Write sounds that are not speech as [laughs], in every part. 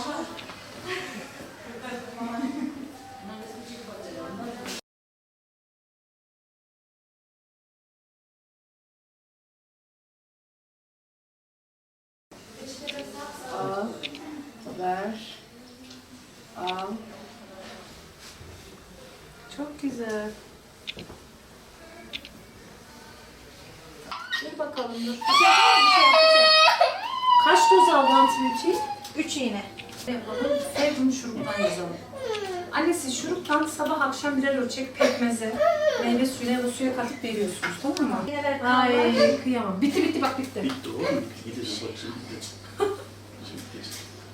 Al, ver, al. Çok güzel. Bir bakalım dur. Bir şey yapalım, bir şey yap, bir şey yap. Kaç doz aldın antibiyotik? Üç iğne. Yapalım. Sevdiğim şuruptan yazalım. Annesi şuruptan sabah akşam birer ölçek pekmeze, meyve suyuna ya da suya katıp veriyorsunuz tamam mı? Ay kıyamam. Bitti bitti bak bitti. Bitti oğlum. Bak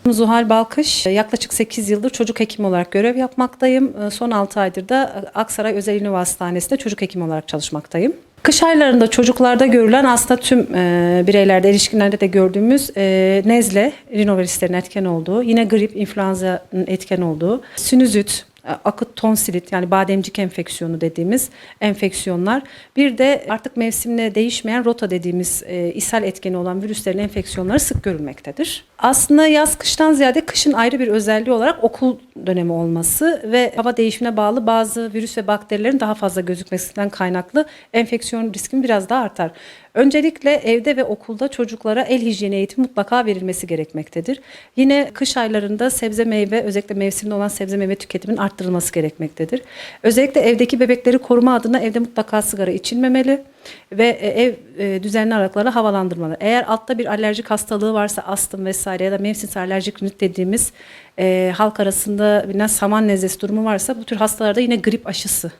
şimdi. [laughs] Zuhal Balkış, yaklaşık 8 yıldır çocuk hekimi olarak görev yapmaktayım. Son 6 aydır da Aksaray Özel Üniversitesi Hastanesi'nde çocuk hekimi olarak çalışmaktayım. Kış aylarında çocuklarda görülen aslında tüm e, bireylerde, erişkinlerde de gördüğümüz e, nezle, rinovirüslerin etken olduğu, yine grip, influenza'nın etken olduğu, sinüzit, e, akut tonsilit yani bademcik enfeksiyonu dediğimiz enfeksiyonlar. Bir de artık mevsimle değişmeyen rota dediğimiz e, ishal etkeni olan virüslerin enfeksiyonları sık görülmektedir. Aslında yaz kıştan ziyade kışın ayrı bir özelliği olarak okul dönemi olması ve hava değişimine bağlı bazı virüs ve bakterilerin daha fazla gözükmesinden kaynaklı enfeksiyon riskinin biraz daha artar. Öncelikle evde ve okulda çocuklara el hijyeni eğitimi mutlaka verilmesi gerekmektedir. Yine kış aylarında sebze meyve özellikle mevsimde olan sebze meyve tüketimin arttırılması gerekmektedir. Özellikle evdeki bebekleri koruma adına evde mutlaka sigara içilmemeli ve e, ev e, düzenli aralıklarla havalandırmalı. Eğer altta bir alerjik hastalığı varsa astım vesaire ya da mevsimsel alerjik rinit dediğimiz e, halk arasında bilinen saman nezlesi durumu varsa bu tür hastalarda yine grip aşısı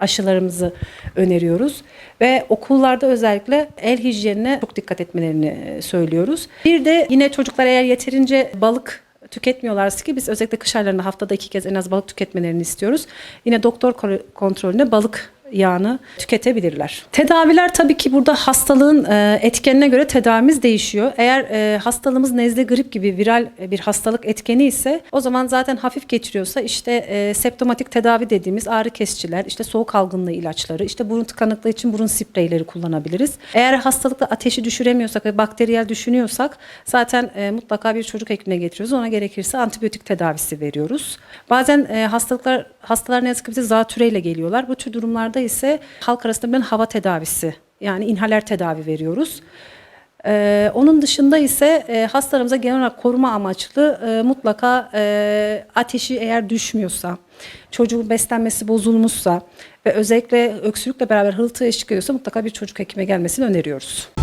aşılarımızı öneriyoruz. Ve okullarda özellikle el hijyenine çok dikkat etmelerini e, söylüyoruz. Bir de yine çocuklar eğer yeterince balık tüketmiyorlarsa ki biz özellikle kış aylarında haftada iki kez en az balık tüketmelerini istiyoruz. Yine doktor ko- kontrolüne balık yağını tüketebilirler. Tedaviler tabii ki burada hastalığın e, etkenine göre tedavimiz değişiyor. Eğer e, hastalığımız nezle grip gibi viral e, bir hastalık etkeni ise o zaman zaten hafif geçiriyorsa işte septomatik tedavi dediğimiz ağrı kesiciler, işte soğuk algınlığı ilaçları, işte burun tıkanıklığı için burun spreyleri kullanabiliriz. Eğer hastalıkla ateşi düşüremiyorsak ve bakteriyel düşünüyorsak zaten mutlaka bir çocuk hekimine getiriyoruz. Ona gerekirse antibiyotik tedavisi veriyoruz. Bazen hastalıklar hastalar ne yazık ki bize zatüreyle geliyorlar. Bu tür durumlarda ise halk arasında bilinen hava tedavisi yani inhaler tedavi veriyoruz. Ee, onun dışında ise e, hastalarımıza genel olarak koruma amaçlı e, mutlaka e, ateşi eğer düşmüyorsa, çocuğun beslenmesi bozulmuşsa ve özellikle öksürükle beraber hırıltıya eşlik ediyorsa mutlaka bir çocuk hekime gelmesini öneriyoruz.